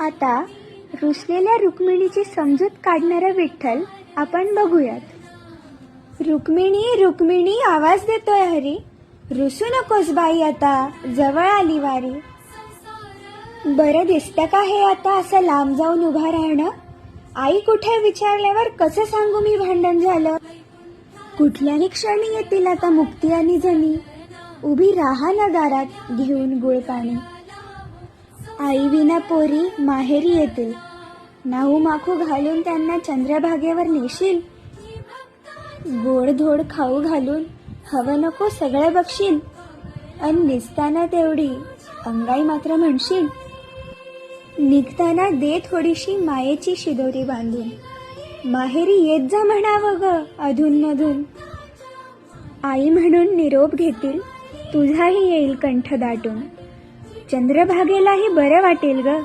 आता रुसलेल्या रुक्मिणीची समजूत काढणारा विठ्ठल आपण बघूयात. रुक्मिणी रुक्मिणी आवाज देतोय हरी. रुसू नकोस बाई आता जवळ आली वारी. बरं दिसतं का हे आता असं लांब जाऊन उभा राहणं? आई कुठे विचारल्यावर कसं सांगू मी भांडण झालं? कुठल्याही क्षणी येतील आता मुक्ती आणि जणी उभी राहा ना दारात घेऊन गुळ पाणी. आई विना पोरी माहेरी येतील. नाहू माखू घालून त्यांना चंद्रभागेवर नेशील. गोड धोड खाऊ घालून हवं नको सगळं बघशील अन निसताना तेवढी अंगाई मात्र म्हणशील. निघताना दे थोडीशी मायेची शिदोरी बांधून. माहेरी येत जा म्हणावं ग अधूनमधून आई म्हणून निरोप घेतील तुझाही येईल कंठ दाटून. चंद्रभागेलाही बरं वाटेल ग.